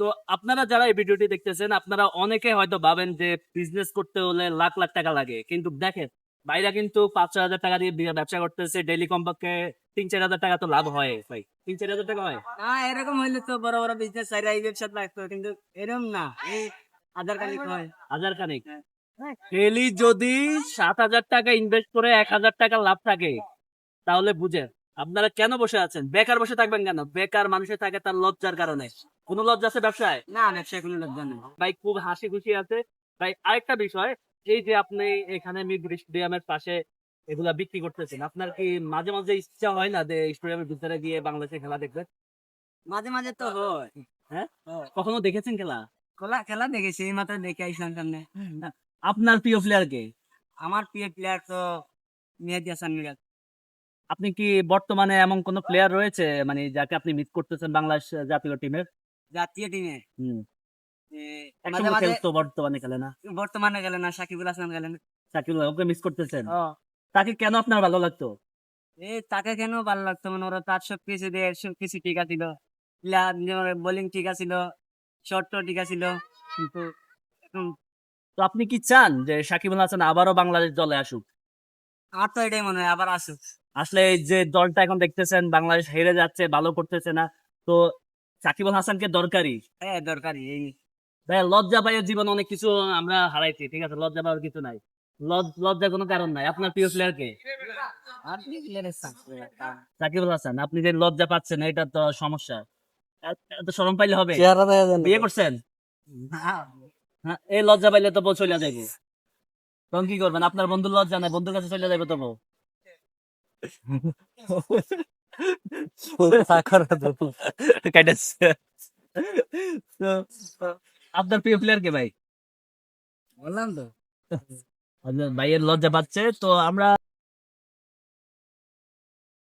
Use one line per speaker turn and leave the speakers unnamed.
তো আপনারা যারা এই ভিডিওটি দেখতেছেন আপনারা অনেকে হয়তো ভাবেন যে বিজনেস করতে হলে লাখ লাখ টাকা লাগে। কিন্তু দেখেন বাইরে কিন্তু পাঁচ ছয় হাজার টাকা দিয়ে ব্যবসা করতেছে ডেইলি কমপক্ষে তিন চার হাজার টাকা তো লাভ হয় ভাই। তিন চার হাজার টাকা হয়?
না এরকম হইলে তো বড় বড় বিজনেস এই ব্যবসা লাগতো কিন্তু এরকম না। এই আধার কার্ড হয়।
হাজার খানিক? ডেইলি যদি সাত হাজার টাকা ইনভেস্ট করে এক হাজার টাকা লাভ থাকে তাহলে বুঝেন আপনারা কেন বসে আছেন? বেকার বসে থাকবেন কেন? বেকার মানুষের থাকে তার লজ্জার কারণে। কোনো লজ্জা আছে ব্যবসায়?
না ব্যবসায় কোনো লজ্জা নেই।
ভাই খুব হাসি খুশি আছে। ভাই আরেকটা বিষয় এই যে আপনি এখানে মিড স্টেডিয়ামের পাশে এগুলা বিক্রি করতেছেন আপনার কি মাঝে মাঝে ইচ্ছা হয় না যে স্টেডিয়ামের ভিতরে গিয়ে বাংলাদেশে খেলা দেখবেন?
মাঝে মাঝে তো হয়।
হ্যাঁ? কখনো দেখেছেন খেলা?
খেলা খেলা দেখেছি এই মাত্র দেখে আইসলাম সামনে।
আপনার প্রিয় প্লেয়ার কে?
আমার প্রিয় প্লেয়ার তো মেহেদি হাসান মিরাজ।
আপনি কি বর্তমানে এমন কোন প্লেয়ার রয়েছে মানে যাকে আপনি মিস করতেছেন বাংলাদেশ জাতীয় টিমের
জাতীয় টিমে।
বর্তমানে খেলে না?
বর্তমানে গেলেন না সাকিবুল হাসান গেলেন
সাকিব ওকে মিস করতেছেন? তাকে কেন আপনার ভালো লাগতো?
তাকে কেন ভালো লাগতো? মানে ওরা তার সব কিছু দিয়ে সব কিছু ঠিক আছিল। বোলিং ঠিক আছিল শর্ট ঠিক আছিল কিন্তু
তো আপনি কি চান যে সাকিব আল হাসান আবারও বাংলাদেশ দলে আসুক?
আমার তো এটাই মনে হয় আবার আসুক।
আসলে যে দলটা এখন দেখতেছেন বাংলাদেশ হেরে যাচ্ছে ভালো করতেছে না তো সাকিব আল হাসানকে দরকারি।
হ্যাঁ দরকারি এই
ভাই লজ্জা পাইয়ের জীবন অনেক কিছু আমরা হারাইছি ঠিক আছে? লজ্জা পাওয়ার কিছু নাই। লজ- লজ্জার কোনো কারণ নাই। আপনার প্রিয় প্লেয়ার কে?
আর কি প্লেয়ারের সাকসেস
সাকিব আল হাসান। আপনি যে লজ্জা পাচ্ছেন এটা তো সমস্যা। এত- শরম পাইলে হবে। বিয়ে করছেন? হ্যাঁ এই লজ্জা পাইলে তো চলে যাইব। তখন কি করবেন? আপনার বন্ধুর লজ্জা নাই বন্ধুর কাছে চলে যাবে তো আপনার প্রিয় প্লেয়ার কে ভাই?
বললাম তো
ভাইয়ের লজ্জা পাচ্ছে তো আমরা